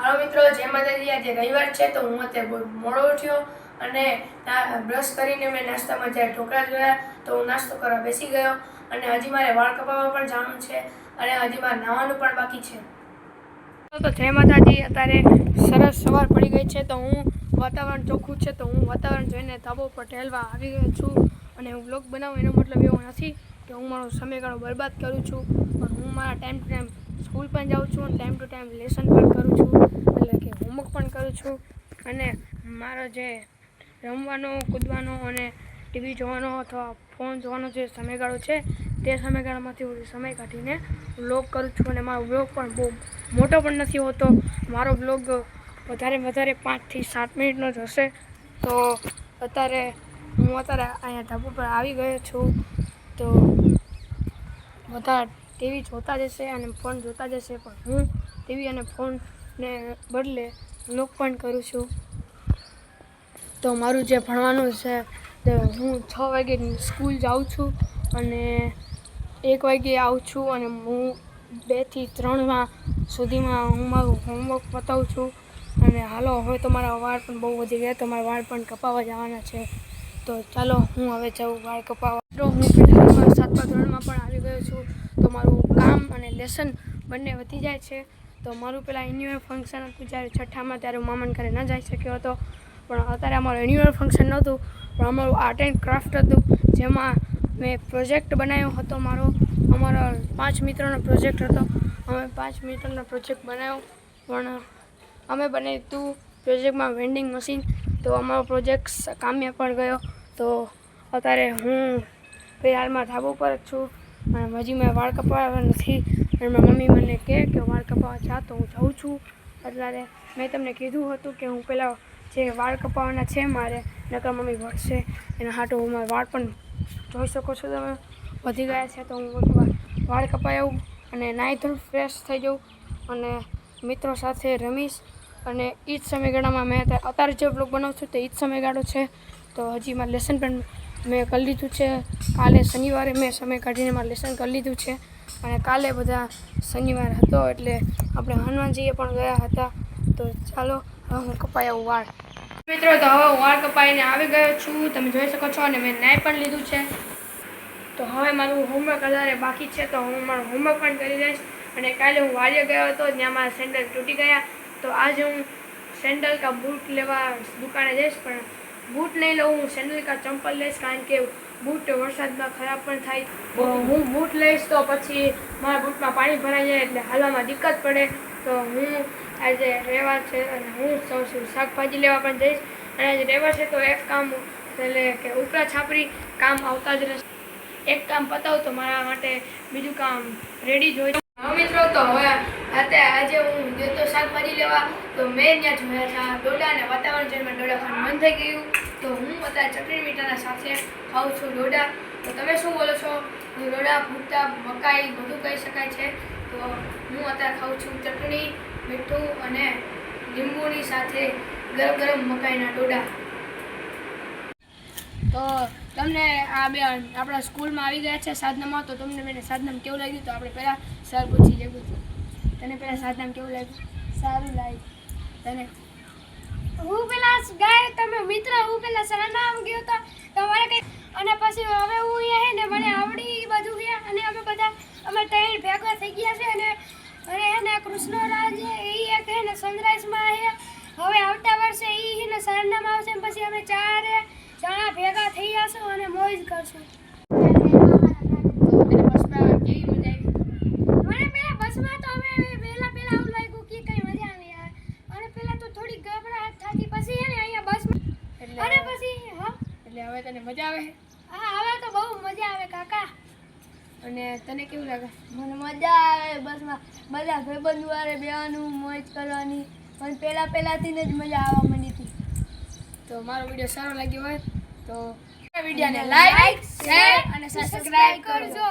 હાલો મિત્રો, જય માતાજી. આજે રવિવાર છે તો હું અત્યારે મોડો ઉઠ્યો અને બ્રશ કરીને મેં નાસ્તામાં જ્યારે ઢોકળા જોયા તો હું નાસ્તો કરવા બેસી ગયો અને હજી મારે વાળ કપાવવા પણ જવાનું છે અને હજી મારે નાવાનું પણ બાકી છે. તો જય માતાજી, અત્યારે સરસ સવાર પડી ગઈ છે તો હું વાતાવરણ ચોખ્ખું છે તો હું વાતાવરણ જોઈને ધાબો પર ટહેલવા આવી ગયો છું અને હું બ્લોગ બનાવું એનો મતલબ એવો નથી કે હું મારો સમયગાળો બરબાદ કરું છું પણ હું મારા ટાઈમ ટુ ટાઈમ સ્કૂલ પણ જાઉં છું અને ટાઈમ ટુ ટાઈમ લેસન પણ કરું છું. એટલે કે હોમવર્ક પણ કરું છું. અને મારો જે રમવાનો, કૂદવાનો અને ટીવી જોવાનો અથવા ફોન જોવાનો જે સમયગાળો છે, તે સમયગાળામાંથી હું સમય કાઢીને વ્લોગ કરું છું. અને મારો વ્લોગ પણ બહુ મોટો પણ નથી હોતો. મારો બ્લોગ વધારે વધારે પાંચથી સાત મિનિટનો જ હશે. તો અત્યારે હું અત્યારે અહીંયા ધાબુ પર આવી ગયો છું. તો બધા ટીવી જોતા જશે અને ફોન જોતા જશે પણ હું ટીવી અને ફોનને બદલે લોક પણ કરું છું. તો મારું જે ભણવાનું છે તે હું છ વાગે સ્કૂલ જાઉં છું અને એક વાગે આવું છું અને હું બેથી ત્રણમાં સુધીમાં હું મારું હોમવર્ક પતાવું છું. અને હાલો, હવે તો મારા વાળ પણ બહુ વધી ગયા તો મારા વાળ પણ કપાવવા જવાના છે. તો ચાલો, હું હવે જાઉં વાળ કપાવવા તો હું સાતમા પણ આવી ગયો છું. તો મારું કામ અને લેસન બંને વધી જાય છે. તો મારું પહેલાં એન્યુઅલ ફંક્શન હતું જ્યારે છઠ્ઠામાં ત્યારે હું મામાને ઘરે ન જઈ શક્યો હતો. પણ અત્યારે અમારું એન્યુઅલ ફંક્શન નહોતું, પણ અમારું આર્ટ એન્ડ ક્રાફ્ટ હતું. જેમાં મેં પ્રોજેક્ટ બનાવ્યો હતો મારો. અમારો પાંચ મિત્રોનો પ્રોજેક્ટ હતો. અમે પાંચ મિત્રોનો પ્રોજેક્ટ બનાવ્યો. પણ અમે બનાવ્યું તું પ્રોજેક્ટમાં વેન્ડિંગ મશીન તો અમારો પ્રોજેક્ટ કામ્ય પણ ગયો. તો અત્યારે હું ફિલહાલમાં ધાબો પર જ છું. અને હજી મેં વાળ કપાવવા નથી. અને મારી મમ્મી મને કહે કે વાળ કપાવવા જા તો હું જાઉં છું. અત્યારે મેં તમને કીધું હતું કે હું પહેલાં જે વાળ કપાવવાના છે મારે, નકર મમ્મી વળશે. એના હાટો હું મારા વાળ પણ જોઈ શકો છો તમે. વધી ગયા છે તો હું વાળ કપાઈ આવું અને નાહી ધોઈ ફ્રેશ થઈ જાઉં. અને મિત્રો સાથે રમીશ. અને એ જ સમયગાળામાં મેં અત્યારે જે બ્લોગ બનાવું છું તે એ જ સમયગાળો છે. તો હજી મારે લેસન પણ મેં કરી લીધું છે. કાલે શનિવારે મેં સમય કાઢીને મારું લેસન કરી લીધું છે. અને કાલે બધા શનિવાર હતો એટલે આપણે હનુમાનજીએ પણ ગયા હતા. તો ચાલો, હવે હું કપાઈ વાળ. મિત્રો, તો હવે વાળ કપાઈને આવી ગયો છું. તમે જોઈ શકો છો અને મેં નાય પણ લીધું છે. તો હવે મારું હોમવર્ક વધારે બાકી છે. તો હું મારું હોમવર્ક પણ કરી દઈશ અને કાલે હું વાળીએ ગયો હતો, ત્યાં મારા સેન્ડલ તૂટી ગયા. તો આજે હું સેન્ડલ કા બૂટ લેવા દુકાને જઈશ, પણ બૂટ નહીં લઉં હું સેન્ડલ કા ચંપલ લઈશ કારણ કે બૂટ વરસાદમાં ખરાબ પણ થાય. હું. બૂટ લઈશ તો પછી મારા બૂટમાં પાણી ભરાઈ જાય એટલે હાલવામાં દિક્કત પડે. તો હું આજે રહેવા છે અને હું સૌ છું શાકભાજી લેવા પણ જઈશ. અને આજે રહેવા છે તો એક કામ એટલે કે ઉપરા છાપરી કામ આવતા જ રહેશે. એક કામ પતાવું તો મારા માટે બીજું કામ રેડી જોઈ મિત્રો તો હવે અત્યારે આજે હું ગયો શાકભાજી લેવા, તો મેં ત્યાં જોયા હતા ડોડા અને વાતાવરણ મને ડોડા ખાવાનું મન થઈ ગયું. તો હું અત્યારે ચટણી મીઠાના સાથે ખાઉં છું ડોડા. તો તમે શું બોલો છો? ડોડા ભૂટ્ટા મકાઈ બધું કહી શકાય છે. તો હું અત્યારે ખાઉં છું ચટણી, મીઠું અને લીંબુની સાથે ગરમ ગરમ મકાઈના ડોડા. તો તમને આ બે આપણા સ્કૂલમાં આવી ગયા છે સાધનામાં. તો તમને મેં સાધનામાં કેવું લાગ્યું? તો આપણે પહેલાં સર પૂછી લેવું તને પહેલાં સાધનામ કેવું લાગ્યું? સારું લાગ્યું. તને? હું પેલા ગાય, તમે મિત્ર, હું પેલા સરનામ ગયો તો તમારે કઈ અને પછી હવે હું અહીંયા હે ને, મને આવડી બધું ગયા અને અમે બધા અમે ત્રણ ભેગા થઈ ગયા છે અને અને એને કૃષ્ણરાજ એ એક હે ને સનરાઈઝમાં હે. હવે આવતા વર્ષે એ હે ને સરનામ આવશે પછી અમે ચારે જણા ભેગા થઈ જશું અને મોજ કરશું તો તને બસમાં કેવી મજા આવી મને પેલા બસમાં તો અમે પહેલા પહેલા આવું લાગ્યું કે કઈ મજા આવી યાર અને પેલા તો થોડી ગભરાટ થતી પછી હે ને અહીંયા બસમાં એટલે અને પછી હા એટલે હવે તને મજા આવે? હા હવે તો બહુ મજા આવે કાકા. અને તને કેવું લાગે? મને મજા આવે બસમાં બધા ભાઈબંધ વારે બેવાનું મોજ કરવાની. પણ પહેલા પહેલાંથી જ મજા આવવા માંડી હતી. તો મારો વીડિયો સારો લાગ્યો હોય તો વિડીયોને લાઈક શેર અને સબસ્ક્રાઇબ કરજો.